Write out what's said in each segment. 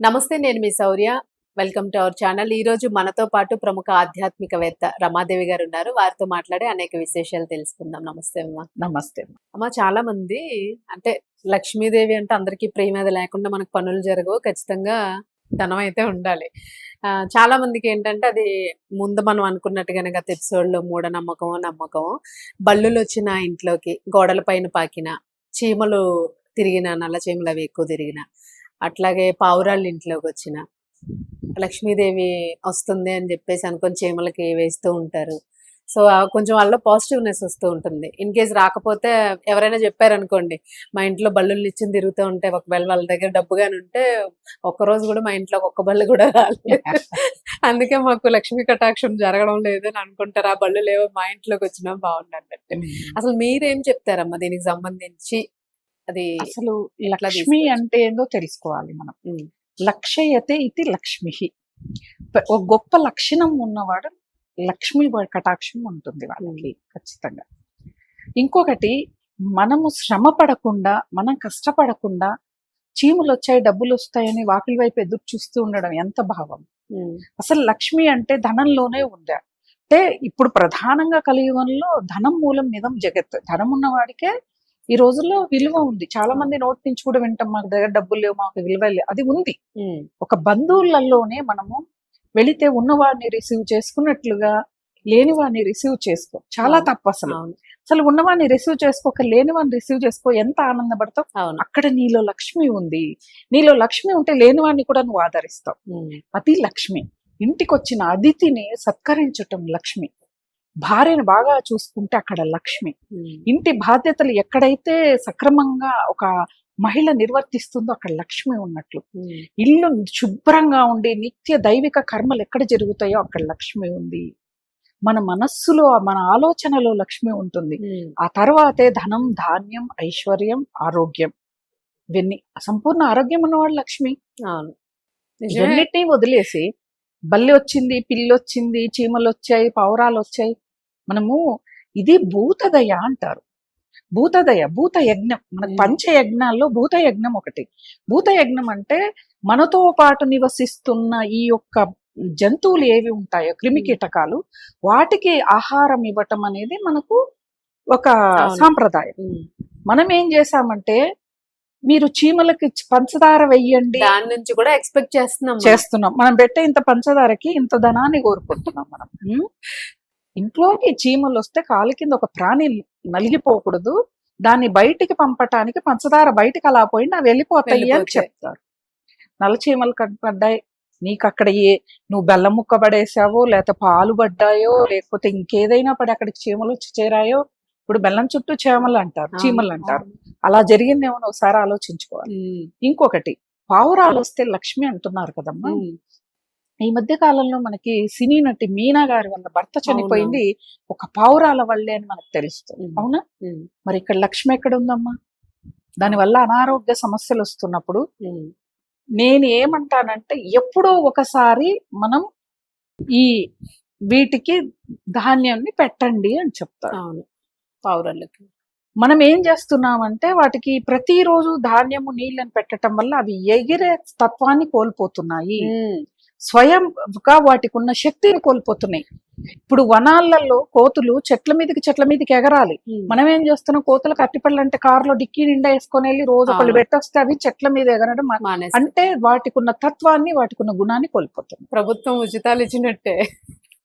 నమస్తే నేను మీ Shourya. Welcome to our channel. ఈ రోజు మనతో పాటు ప్రముఖ ఆధ్యాత్మికవేత్త రమాదేవి గారు ఉన్నారు. వారితో మాట్లాడి అనేక విశేషాలు తెలుసుకుందాం. నమస్తే అమ్మా. నమస్తే అమ్మ. చాలా మంది అంటే లక్ష్మీదేవి అంటే అందరికీ ప్రేమేద లేకుండా మనకు పనులు జరగవు. ఖచ్చితంగా ధనం అయితే ఉండాలి. ఆ, చాలా మందికి ఏంటంటే అది ముందు మనం అనుకున్నట్టు కనుక తెప్పిసోళ్ళు మూఢనమ్మకం నమ్మకం బల్లులు వచ్చిన ఇంట్లోకి గోడల పైన పాకిన చీమలు తిరిగిన నల్ల చీమలు అవి ఎక్కువ తిరిగిన అట్లాగే పావురాళ్ళు ఇంట్లోకి వచ్చిన లక్ష్మీదేవి వస్తుంది అని చెప్పేసి అనుకొని చీమలకి వేస్తూ ఉంటారు. సో కొంచెం వాళ్ళలో పాజిటివ్నెస్ వస్తూ ఉంటుంది. ఇన్ కేస్ రాకపోతే ఎవరైనా చెప్పారనుకోండి మా ఇంట్లో బల్లులు ఇచ్చింది తిరుగుతూ ఉంటే ఒకవేళ వాళ్ళ దగ్గర డబ్బుగాని ఉంటే ఒక్క రోజు కూడా మా ఇంట్లో ఒక్క బల్లు కూడా రాలేదు. అందుకే మాకు లక్ష్మీ కటాక్షం జరగడం లేదు అని అనుకుంటారు. ఆ బళ్ళు లేవో మా ఇంట్లోకి వచ్చినా బాగుండు అన్నట్టు. అసలు మీరేం చెప్తారమ్మా దీనికి సంబంధించి? అది అసలు లక్ష్మి? అంటే ఏందో తెలుసుకోవాలి మనం. ఉమ్. లక్ష్యయతే ఇది లక్ష్మి ఒక గొప్ప లక్షణం ఉన్నవాడు లక్ష్మి కటాక్షం ఉంటుంది వాళ్ళకి ఖచ్చితంగా. ఇంకొకటి మనము శ్రమ పడకుండా మనం కష్టపడకుండా చీములు వచ్చాయి డబ్బులు వస్తాయని వాకిలి వైపు ఎదురు చూస్తూ ఉండడం ఎంత భావం. అసలు లక్ష్మి అంటే ధనంలోనే ఉందా అంటే ఇప్పుడు ప్రధానంగా కలియుగంలో ధనం మూలం నిజం జగత్. ధనం ఉన్నవాడికే ఈ రోజుల్లో విలువ ఉంది. చాలా మంది నోటి నుంచి కూడా వింటాం మాకు దగ్గర డబ్బులు లేవు మాకు విలువ లేదు అది ఉంది. ఒక బంధువులలోనే మనము వెళితే ఉన్నవాడిని రిసీవ్ చేసుకున్నట్లుగా లేని వాడిని రిసీవ్ చేసుకో. చాలా. తప్పు అసలు. అసలు ఉన్నవాడిని రిసీవ్ చేసుకోక లేని వాడిని రిసీవ్ చేసుకో ఎంత ఆనందపడతావు? అక్కడ నీలో లక్ష్మి ఉంది. నీలో లక్ష్మి ఉంటే లేని వాడిని కూడా నువ్వు ఆదరిస్తావు. అది లక్ష్మి. ఇంటికి వచ్చిన అతిథిని సత్కరించటం లక్ష్మి. భార్యను బాగా చూసుకుంటే అక్కడ లక్ష్మి. ఇంటి బాధ్యతలు ఎక్కడైతే సక్రమంగా ఒక మహిళ నిర్వర్తిస్తుందో అక్కడ లక్ష్మి ఉన్నట్లు. ఇల్లు శుభ్రంగా ఉండి నిత్య దైవిక కర్మలు ఎక్కడ జరుగుతాయో అక్కడ లక్ష్మి ఉంది. మన మనస్సులో మన ఆలోచనలో లక్ష్మి ఉంటుంది. ఆ తర్వాతే ధనం ధాన్యం ఐశ్వర్యం ఆరోగ్యం. ఇవన్నీ. సంపూర్ణ ఆరోగ్యం ఉన్నవాడు లక్ష్మి. ఇవన్నిటినీ వదిలేసి బల్లి వచ్చింది పిల్లి వచ్చింది చీమలు వచ్చాయి పావురాలు వచ్చాయి మనము ఇది భూతదయ అంటారు భూతదయ భూత యజ్ఞం మన. పంచ యజ్ఞాల్లో భూత యజ్ఞం ఒకటి భూత యజ్ఞం అంటే మనతో పాటు నివసిస్తున్న ఈ యొక్క జంతువులు ఏవి ఉంటాయో క్రిమి. కీటకాలు వాటికి ఆహారం ఇవ్వటం అనేది మనకు ఒక. సాంప్రదాయం ఉమ్, మనం ఏం చేసామంటే మీరు చీమలకి పంచదార వెయ్యండి దాని నుంచి కూడా ఎక్స్పెక్ట్ చేస్తున్నాం. చేస్తున్నాం మనం పెట్టే ఇంత పంచదారకి ఇంత ధనాన్ని కోరుకుంటున్నాం మనం? ఇంట్లోకి చీమలు వస్తే కాలు కింద ఒక ప్రాణి నలిగిపోకూడదు దాన్ని బయటికి పంపటానికి పంచదార బయటికి అలా పోయినా వెళ్ళిపోతాయి అని. చెప్తారు నల్ల చీమలు పడ్డాయి నీకు అక్కడ ఏ నువ్వు బెల్లం ముక్క పడేసావో లేకపోతే పాలు పడ్డాయో లేకపోతే ఇంకేదైనా పడి అక్కడికి చీమలు వచ్చి చేరాయో ఇప్పుడు బెల్లం చుట్టూ చీమలు అంటారు చీమలు అంటారు. అలా జరిగిందేమో ఒకసారి ఆలోచించుకోవాలి. ఇంకొకటి పావురాలు వస్తే లక్ష్మి అంటున్నారు కదమ్మా. ఈ మధ్య కాలంలో మనకి సినీ నటి మీనా గారి వల్ల భర్త చనిపోయింది ఒక పావురాల వల్లే అని మనకు తెలుస్తుంది. అవునా? మరి ఇక్కడ లక్ష్మి ఎక్కడ ఉందమ్మా దానివల్ల అనారోగ్య సమస్యలు వస్తున్నప్పుడు నేను ఏమంటానంటే ఎప్పుడో ఒకసారి మనం ఈ వీటికి ధాన్యాన్ని పెట్టండి అని చెప్తారు. పౌరులకి మనం ఏం చేస్తున్నామంటే వాటికి ప్రతిరోజు ధాన్యము నీళ్ళని పెట్టడం వల్ల అవి ఎగిరే తత్వాన్ని కోల్పోతున్నాయి. స్వయంగా వాటికి ఉన్న శక్తిని కోల్పోతున్నాయి. ఇప్పుడు వనాలలో కోతులు చెట్ల మీదకి చెట్ల మీదకి ఎగరాలి. మనం ఏం చేస్తున్నాం? కోతులకు అట్టిపళ్ళు అంటే కారులో డిక్కీ నిండా వేసుకొని వెళ్ళి రోజు ఒకళ్ళు అవును. పెట్టొస్తే అవి చెట్ల మీద ఎగరడం అంటే వాటికి ఉన్న తత్వాన్ని వాటికి ఉన్న గుణాన్ని కోల్పోతుంది ప్రభుత్వం ఉచితాలు ఇచ్చినట్టే.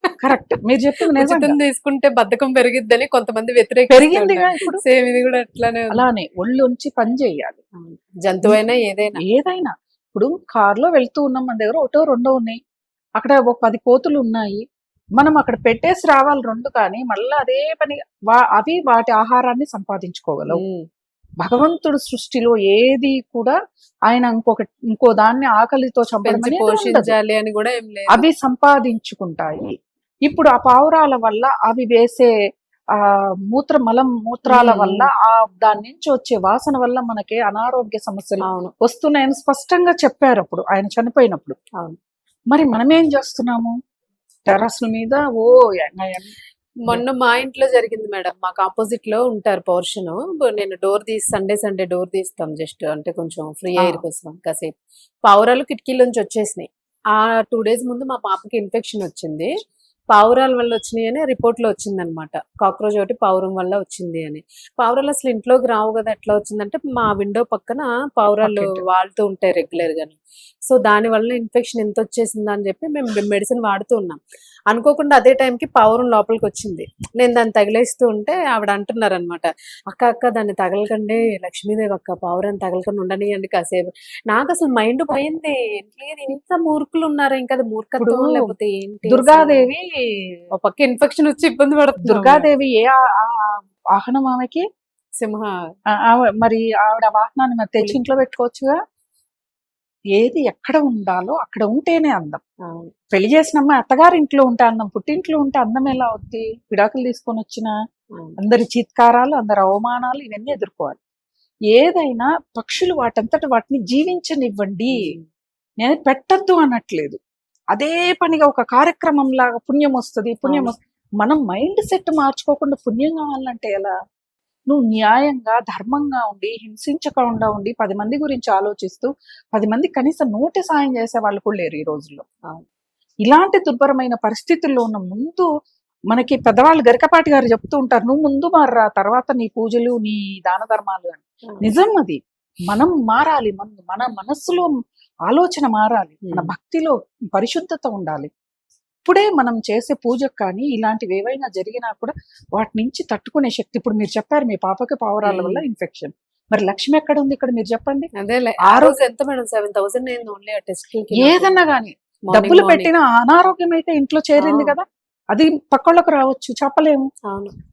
కరెక్ట్. మీరు చెప్పింది ఉచితం తీసుకుంటే బద్దకం పెరిగిద్దని కొంతమంది పెరిగిందిగా ఇప్పుడు. సేమ్ ఇది కూడా అట్లానే. అలానే ఒళ్ళొంచి పని చేయాలి. జంతువైనా ఏదైనా. ఏదైనా. ఇప్పుడు కారులో వెళ్తూ ఉన్నాం మన దగ్గర ఒకటో రెండో ఉన్నాయి. అక్కడ ఒక పది కోతులు ఉన్నాయి. మనం అక్కడ పెట్టేసి రావాలి రెండు కానీ మళ్ళీ అదే పని అవి వాటి ఆహారాన్ని సంపాదించుకోగలవు. భగవంతుడు సృష్టిలో ఏది కూడా ఆయన ఇంకొక ఇంకో దాన్ని ఆకలితో. పోషించాలి అని కూడా ఏం లేదు. అవి సంపాదించుకుంటాయి. ఇప్పుడు ఆ పావురాల వల్ల అవి వేసే ఆ మూత్ర మలం మూత్రాల. వల్ల ఆ దాని నుంచి వచ్చే వాసన వల్ల మనకి అనారోగ్య సమస్యలు వస్తున్నాయని స్పష్టంగా చెప్పారు అప్పుడు ఆయన చనిపోయినప్పుడు. మరి మనం ఏం చేస్తున్నాము? టెర్రస్ల మీద ఓ మొన్న మా ఇంట్లో జరిగింది మేడం. మాకు ఆపోజిట్లో ఉంటారు పోర్షన్. నేను డోర్ తీసి సండే సండే డోర్ తీస్తాం జస్ట్ అంటే కొంచెం ఫ్రీ. ఎయిర్ కోసం కాసేపు. పావురాలు కిటికీలోంచి వచ్చేసినాయి. ఆ టూ డేస్ ముందు మా పాపకి ఇన్ఫెక్షన్ వచ్చింది. పావురాల వల్ల వచ్చినాయి అని రిపోర్ట్లో వచ్చింది అనమాట కాక్రోచ్ ఒకటి పావురం వల్ల వచ్చింది అని. పావురాలు అసలు ఇంట్లోకి రావు కదా ఎట్లా వచ్చిందంటే మా విండో పక్కన పావురాలు. వాళ్తూ ఉంటాయి రెగ్యులర్ గాని. సో దాని వల్ల ఇన్ఫెక్షన్ ఎంత వచ్చేసింది అని చెప్పి మేము మెడిసిన్ వాడుతూ ఉన్నాం. అనుకోకుండా అదే టైంకి పావురం లోపలికి వచ్చింది. నేను దాన్ని తగిలేస్తూ ఉంటే ఆవిడ అంటున్నారు అనమాట అక్క అక్క దాన్ని తగలకండి లక్ష్మీదేవి అక్క పావురం తగలకుండా ఉండనియండి కాసేపు. నాకు అసలు మైండ్ పోయింది లేదు ఇంత మూర్ఖులు ఉన్నారు ఇంకా అది మూర్ఖత్వం లేకపోతే ఏంటి? దుర్గాదేవి? ఒక పక్క ఇన్ఫెక్షన్ వచ్చి ఇబ్బంది పడుతుంది. దుర్గాదేవి ఏ వాహనం ఆమెకి? సింహ మరి ఆవిడ వాహనాన్ని మరి తెచ్చి ఇంట్లో పెట్టుకోవచ్చుగా? ఏది ఎక్కడ ఉండాలో అక్కడ ఉంటేనే అందం. పెళ్ళి చేసిన అమ్మాయి అత్తగారి ఇంట్లో ఉంటే అందం పుట్టింట్లో ఉంటే అందం ఎలా అవుద్ది? విడాకులు తీసుకొని వచ్చిన. అందరి చీత్కారాలు అందరి అవమానాలు ఇవన్నీ ఎదుర్కోవాలి. ఏదైనా పక్షులు వాటంతట వాటిని జీవించనివ్వండి. నేను పెట్టద్దు అనట్లేదు. అదే పనిగా ఒక కార్యక్రమం లాగా పుణ్యం వస్తుంది పుణ్యం. వస్తుంది. మనం మైండ్ సెట్ మార్చుకోకుండా పుణ్యం కావాలంటే ఎలా? నువ్వు న్యాయంగా ధర్మంగా ఉండి హింసించకుండా ఉండి పది మంది గురించి ఆలోచిస్తూ పది మంది కనీసం నోటి సాయం చేసే వాళ్ళు కూడా లేరు ఈ రోజుల్లో. ఇలాంటి దుర్భరమైన పరిస్థితుల్లో ఉన్న ముందు మనకి పెద్దవాళ్ళు గరికపాటి గారు చెప్తూ ఉంటారు నువ్వు ముందు మారరా తర్వాత నీ పూజలు నీ దాన ధర్మాలు అని. నిజం అది. మనం మారాలి మన మన మనస్సులో ఆలోచన మారాలి మన. భక్తిలో పరిశుద్ధత ఉండాలి. ఇప్పుడే మనం చేసే పూజకు కానీ ఇలాంటివి ఏవైనా జరిగినా కూడా వాటి నుంచి తట్టుకునే శక్తి. ఇప్పుడు మీరు చెప్పారు మీ పాపకి పావురాల వల్ల. ఇన్ఫెక్షన్. మరి లక్ష్మి ఎక్కడ ఉంది ఇక్కడ మీరు చెప్పండి? అదేలే. ఆ రోజు- ఎంత మేడం? సెవెన్ థౌసండ్ అయింది ఓన్లీ ఆ టెస్ట్ ఏదన్నా గానీ డబ్బులు పెట్టిన అనారోగ్యం అయితే ఇంట్లో చేరింది. కదా. అది పక్కళ్ళకు రావచ్చు చెప్పలేము.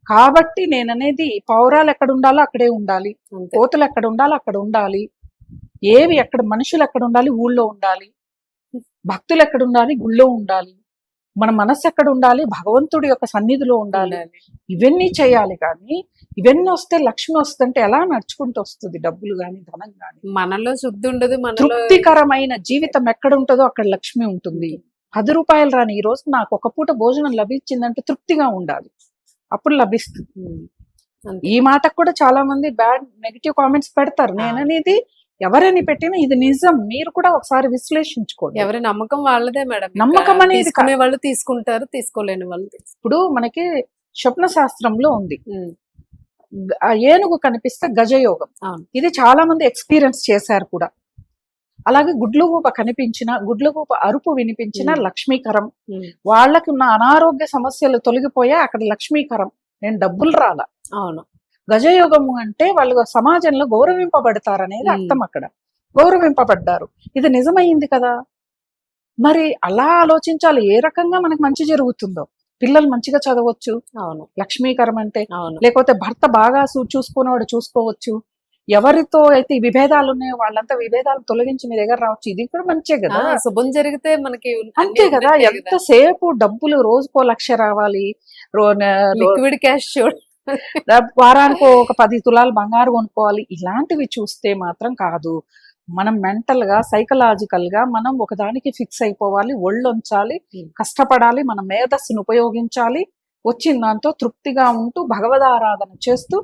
కాబట్టి నేను అనేది పౌరాలు ఎక్కడ ఉండాలో అక్కడే ఉండాలి. కోతులు ఎక్కడ ఉండాలో అక్కడ ఉండాలి. ఏవి ఎక్కడ మనుషులు ఎక్కడ ఉండాలి? ఊళ్ళో ఉండాలి. భక్తులు ఎక్కడ ఉండాలి? గుళ్ళో ఉండాలి. మన మనస్సు ఎక్కడ ఉండాలి? భగవంతుడి యొక్క సన్నిధిలో ఉండాలి. ఇవన్నీ చేయాలి కానీ ఇవన్నీ వస్తే లక్ష్మి వస్తుంటే ఎలా నడుచుకుంటూ వస్తుంది డబ్బులు గాని ధనం గాని? మనలో శుద్ధి ఉండదు మనలో తృప్తికరమైన జీవితం ఎక్కడ ఉంటుందో అక్కడ లక్ష్మి ఉంటుంది. పది రూపాయలు రాని ఈ రోజు నాకు ఒక పూట భోజనం లభించిందంటే తృప్తిగా ఉండాలి. అప్పుడు లభిస్తుంది. ఈ మాటకు కూడా చాలా మంది బ్యాడ్ నెగిటివ్ కామెంట్స్ పెడతారు. నేను అనేది ఎవరని పెట్టినా ఇది నిజం. మీరు కూడా ఒకసారి విశ్లేషించుకోండి. ఎవరి నమ్మకం వాళ్ళదే మేడం. నమ్మకం అనేది తీసుకునే వాళ్ళు తీసుకుంటారు తీసుకోలేని వాళ్ళు ఇప్పుడు మనకి స్వప్న శాస్త్రంలో ఉంది ఏనుగు కనిపిస్తే గజయోగం. ఇది చాలా మంది ఎక్స్పీరియన్స్ చేశారు కూడా. అలాగే గుడ్లగూప కనిపించిన గుడ్లగూప అరుపు వినిపించిన. లక్ష్మీకరం. వాళ్ళకి ఉన్న అనారోగ్య సమస్యలు తొలగిపోయా అక్కడ లక్ష్మీకరం. నేను డబ్బులు రాల. అవును. గజయోగము అంటే వాళ్ళు సమాజంలో గౌరవింపబడతారనేది ఉమ్. అర్థం అక్కడ. గౌరవింపబడ్డారు. ఇది నిజమైంది కదా? మరి అలా ఆలోచించాలి. ఏ రకంగా మనకు మంచి జరుగుతుందో? పిల్లలు మంచిగా చదవచ్చు. అవును. లక్ష్మీకరం అంటే లేకపోతే భర్త బాగా చూసుకునేవాడు చూసుకోవచ్చు. ఎవరితో అయితే ఈ విభేదాలు ఉన్నాయో వాళ్ళంతా విభేదాలు తొలగించి మీ దగ్గర రావచ్చు. ఇది కూడా మంచే ఆ, కదా శుభం జరిగితే మనకి అంతే కదా? ఎంతసేపు డబ్బులు రోజుకో లక్ష రావాలి. లిక్విడ్ క్యాష్ చూడ. వారానికి ఒక పది తులాలు బంగారు కొనుక్కోవాలి. ఇలాంటివి చూస్తే మాత్రం కాదు. మనం మెంటల్గా సైకలాజికల్గా మనం ఒకదానికి ఫిక్స్ అయిపోవాలి. ఒళ్ళొంచాలి. కష్టపడాలి. మన మేధస్సును ఉపయోగించాలి. వచ్చిన దాంతో తృప్తిగా ఉంటూ భగవదారాధన చేస్తూ